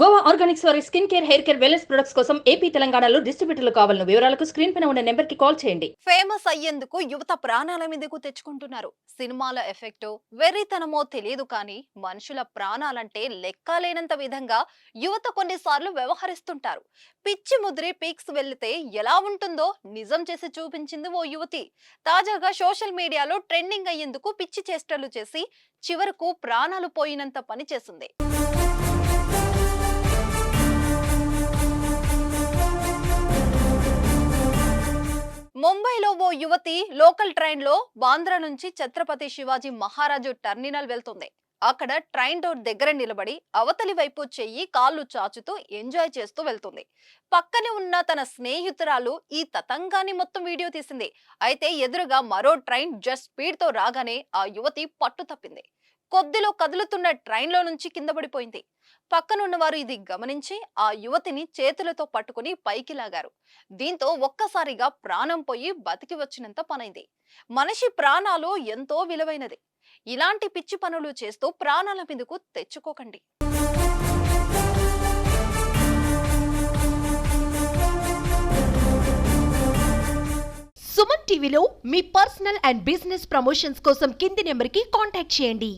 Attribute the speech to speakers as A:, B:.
A: Goa organics వారి skin care hair care wellness products కోసం AP తెలంగాణలో డిస్ట్రిబ్యూటర్లు కావాలన్న వివరాలకు స్క్రీన్ పైన ఉన్న నెంబర్కి కాల్ చేయండి.
B: ఫేమస్ అయ్యేందుకు యువత ప్రాణాల మీదకు తెచ్చుకుంటున్నారు. సినిమాల ఎఫెక్టో వెర్రితనమో తెలియదు కానీ మనుషుల ప్రాణాలంటే లెక్కలేనంత విధంగా యువత కొన్నిసార్లు వ్యవహరిస్తుంటారు. పిచ్చి ముద్రి పీక్స్ వెళ్తే ఎలా ఉంటుందో నిజం చేసి చూపించింది ఓ యువతి. తాజాగా సోషల్ మీడియాలో ట్రెండింగ్ అయ్యేందుకు పిచ్చి చేష్టలు చేసి చివరకు ప్రాణాలు పోయినంత పని చేసింది. ఓ యువతి లోకల్ ట్రైన్లో బాంద్రా నుంచి ఛత్రపతి శివాజీ మహారాజు టర్మినల్ వెళ్తుంది. అక్కడ ట్రైన్ డోర్ దగ్గర నిలబడి అవతలి వైపు చెయ్యి కాళ్ళు చాచుతూ ఎంజాయ్ చేస్తూ వెళ్తుంది. పక్కనే ఉన్న తన స్నేహితురాలు ఈ తతంగాన్ని మొత్తం వీడియో తీసింది. అయితే ఎదురుగా మరో ట్రైన్ జస్ట్ స్పీడ్తో రాగానే ఆ యువతి పట్టు తప్పింది కొద్దిలో కదులుతున్న ట్రైన్లో నుంచి కింద పడిపోయింది. పక్కనున్నవారు ఇది గమనించి ఆ యువతిని చేతులతో పట్టుకుని పైకి లాగారు. దీంతో ఒక్కసారిగా ప్రాణం పోయి బతికి వచ్చినంత పనైంది. మనిషి ప్రాణాలు ఎంతో విలువైనది. ఇలాంటి పిచ్చి పనులు చేస్తూ ప్రాణాల మీదకు తెచ్చుకోకండి.
C: సుమన్ టీవీలో మీ పర్సనల్ అండ్ బిజినెస్ ప్రమోషన్స్ కోసం కింది నెంబర్కి కాంటాక్ట్ చేయండి.